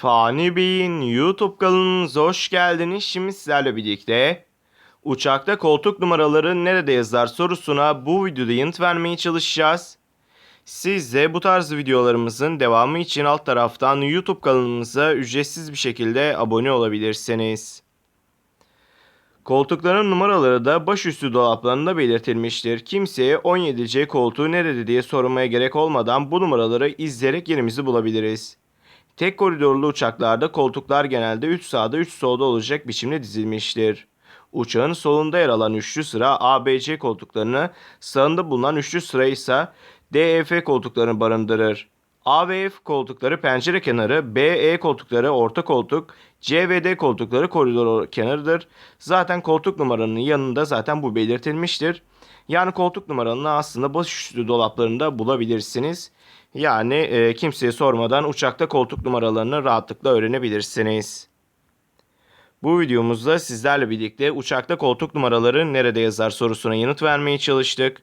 Fani Bey'in YouTube kanalımıza hoş geldiniz. Şimdi sizlerle birlikte uçakta koltuk numaraları nerede yazar sorusuna bu videoda yanıt vermeye çalışacağız. Siz de bu tarz videolarımızın devamı için alt taraftan YouTube kanalımıza ücretsiz bir şekilde abone olabilirsiniz. Koltukların numaraları da başüstü dolaplarında belirtilmiştir. Kimseye 17C koltuğu nerede diye sormaya gerek olmadan bu numaraları izleyerek yerimizi bulabiliriz. Tek koridorlu uçaklarda koltuklar genelde 3 sağda 3 solda olacak biçimde dizilmiştir. Uçağın solunda yer alan üçlü sıra ABC koltuklarını, sağında bulunan üçlü sıra ise DEF koltuklarını barındırır. A ve F koltukları pencere kenarı, B, E koltukları orta koltuk, C ve D koltukları koridor kenarıdır. Zaten koltuk numaranın yanında zaten bu belirtilmiştir. Yani koltuk numaranı aslında başüstü dolaplarında bulabilirsiniz. Yani e, kimseye sormadan uçakta koltuk numaralarını rahatlıkla öğrenebilirsiniz. Bu videomuzda sizlerle birlikte uçakta koltuk numaraları nerede yazar sorusuna yanıt vermeye çalıştık.